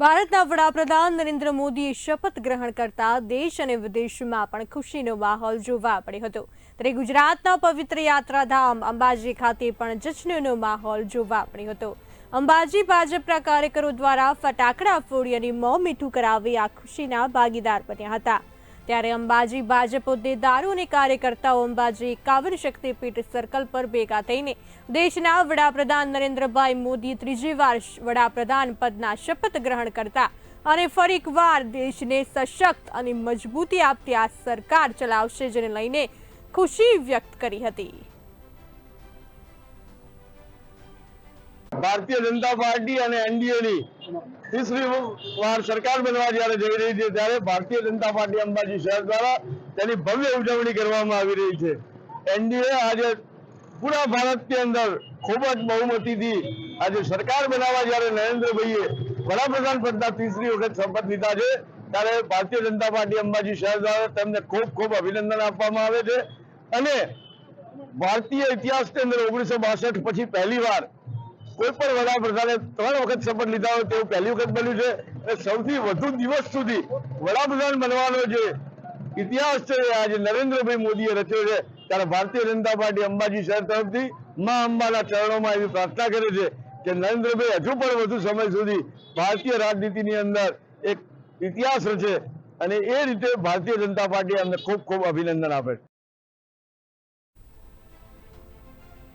ભારતના વડાપ્રધાન નરેન્દ્ર મોદીએ શપથ ગ્રહણ કરતા દેશ અને વિદેશમાં પણ ખુશીનો માહોલ જોવા મળ્યો હતો. ત્યારે ગુજરાતના પવિત્ર યાત્રાધામ અંબાજી ખાતે પણ જશ્નનો માહોલ જોવા મળ્યો હતો. અંબાજી ભાજપના કાર્યકરો દ્વારા ફટાકડા ફોડી અને મોં મીઠું કરાવી આ ખુશીના ભાગીદાર બન્યા હતા. ત્યારે અંબાજી ભાજપ હોદ્દેદારો અને કાર્યકર્તાઓ અંબાજી એકાવન શક્તિપીઠ સર્કલ પર ભેગા થઈને દેશના વડાપ્રધાન નરેન્દ્રભાઈ મોદી ત્રીજી વાર વડાપ્રધાન પદના શપથ ગ્રહણ કરતા અને ફરી એકવાર દેશને સશક્ત અને મજબૂતી આપતી આ સરકાર ચલાવશે, જેને લઈને ખુશી વ્યક્ત કરી હતી. ભારતીય જનતા પાર્ટી અને એનડીએ ની ત્રીસરી વાર સરકાર બનવા જયારે જઈ રહી છે, ત્યારે ભારતીય જનતા પાર્ટી અંબાજી શહેર દ્વારા તેની ભવ્ય ઉજવણી કરવામાં આવી રહી છે. એનડીએ આજે પૂરા ભારતની અંદર ખૂબ જ બહુમતીથી આજે સરકાર બનાવવા જ્યારે નરેન્દ્રભાઈએ વડાપ્રધાન પદના ત્રીસરી વખત શપથ લીધા છે, ત્યારે ભારતીય જનતા પાર્ટી અંબાજી શહેર દ્વારા તેમને ખૂબ ખૂબ અભિનંદન આપવામાં આવે છે. અને ભારતીય ઇતિહાસની અંદર ઓગણીસો બાસઠ પછી પહેલી વાર કોઈ પણ વડાપ્રધાને ત્રણ વખત શપથ લીધા હોય તેવું પહેલી વખત બન્યું છે. સૌથી વધુ દિવસ સુધી વડાપ્રધાન બનવાનો જે ઇતિહાસ છે આજે નરેન્દ્રભાઈ મોદીએ રચ્યો છે. ત્યારે ભારતીય જનતા પાર્ટી અંબાજી શહેર તરફથી મા અંબાના ચરણોમાં એવી પ્રાર્થના કરે છે કે નરેન્દ્રભાઈ હજુ પણ વધુ સમય સુધી ભારતીય રાજનીતિની અંદર એક ઇતિહાસ રચે અને એ રીતે ભારતીય જનતા પાર્ટી અમને ખૂબ ખૂબ અભિનંદન આપે